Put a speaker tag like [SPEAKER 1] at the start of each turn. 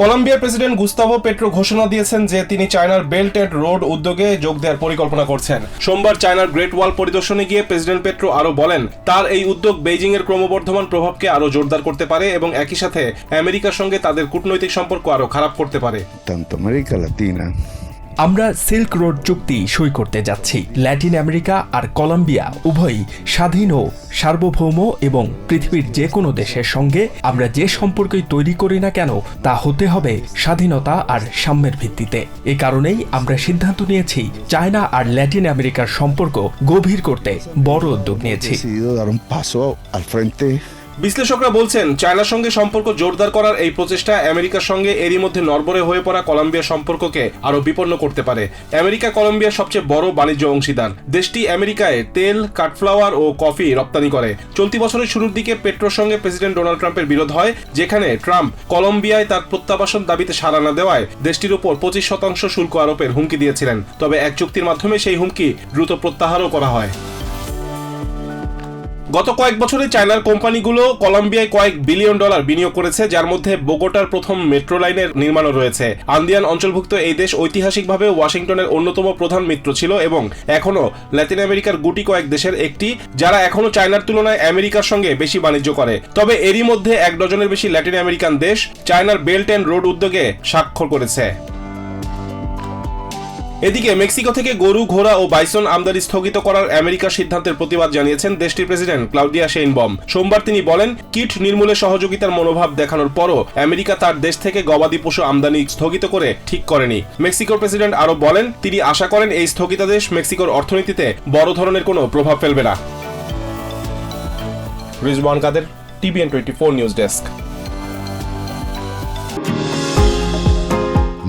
[SPEAKER 1] কলম্বিয়ার president Gustavo petro ঘোষণা দিয়েছেন যে তিনি চায়নার বেল্ট অ্যান্ড রোড উদ্যোগে যোগ দেওয়ার পরিকল্পনা করছেন। সোমবার চায়নার গ্রেট ওয়াল পরিদর্শনে গিয়ে প্রেসিডেন্ট পেট্রো আরও বলেন, তার এই উদ্যোগ বেইজিং এর ক্রমবর্ধমান প্রভাবকে আরও জোরদার করতে পারে এবং একই সাথে আমেরিকার সঙ্গে তাদের কূটনৈতিক সম্পর্ক আরও খারাপ করতে পারে।
[SPEAKER 2] আমরা সিল্ক রোড চুক্তি সই করতে যাচ্ছি। ল্যাটিন আমেরিকা আর কলম্বিয়া উভয়ই স্বাধীন ও সার্বভৌম এবং পৃথিবীর যে কোনো দেশের সঙ্গে আমরা যে সম্পর্কই তৈরি করি না কেন, তা হতে হবে স্বাধীনতা আর সাম্যের ভিত্তিতে। এ কারণেই আমরা সিদ্ধান্ত নিয়েছি চায়না আর ল্যাটিন আমেরিকার সম্পর্ক গভীর করতে বড় উদ্যোগ নিয়েছি।
[SPEAKER 1] বিশ্লেষকরা বলছেন, চায়নার সঙ্গে সম্পর্ক জোরদার করার এই প্রচেষ্টা আমেরিকার সঙ্গে এরই মধ্যে নরবরে হয়ে পড়া কলম্বিয়ার সম্পর্ককে আরও বিপন্ন করতে পারে। আমেরিকা কলম্বিয়ার সবচেয়ে বড় বাণিজ্য অংশীদার। দেশটি আমেরিকায় তেল, কাঠফ্লাওয়ার ও কফি রপ্তানি করে। চলতি বছরের শুরুর দিকে পেট্রোর সঙ্গে প্রেসিডেন্ট ডোনাল্ড ট্রাম্পের বিরোধ হয়, যেখানে ট্রাম্প কলম্বিয়ায় তার প্রত্যাবাসন দাবিতে সাড়া না দেওয়ায় দেশটির উপর পঁচিশ শতাংশ শুল্ক আরোপের হুমকি দিয়েছিলেন। তবে এক চুক্তির মাধ্যমে সেই হুমকি দ্রুত প্রত্যাহারও করা হয়। গত কয়েক বছরে চায়নার কোম্পানিগুলো কলম্বিয়ায় কয়েক বিলিয়ন ডলার বিনিয়োগ করেছে, যার মধ্যে বোগোটার প্রথম মেট্রো লাইনের নির্মাণও রয়েছে। আন্দিয়ান অঞ্চলভুক্ত এই দেশ ঐতিহাসিকভাবে ওয়াশিংটনের অন্যতম প্রধান মিত্র ছিল এবং এখনও ল্যাতিন আমেরিকার গুটি কয়েক দেশের একটি, যারা এখনও চায়নার তুলনায় আমেরিকার সঙ্গে বেশি বাণিজ্য করে। তবে এরই মধ্যে এক ডজনের বেশি ল্যাটিন আমেরিকান দেশ চায়নার বেল্ট অ্যান্ড রোড উদ্যোগে স্বাক্ষর করেছে। এদিকে মেক্সিকো থেকে গরু, ঘোড়া ও বাইসন আমদানি স্থগিত করার আমেরিকার সিদ্ধান্তের প্রতিবাদ জানিয়েছেন দেশটির প্রেসিডেন্ট ক্লাউডিয়া শেইনবম। সোমবার তিনি বলেন, কিট নির্মূলে সহযোগিতার মনোভাব দেখানোর পরও আমেরিকা তার দেশ থেকে গবাদি পশু আমদানি স্থগিত করে ঠিক করেনি। মেক্সিকোর প্রেসিডেন্ট আরও বলেন, তিনি আশা করেন এই স্থগিতাদেশ মেক্সিকোর অর্থনীতিতে বড় ধরনের কোনো প্রভাব ফেলবে না। Rizwan Kader, TVN twenty four news desk.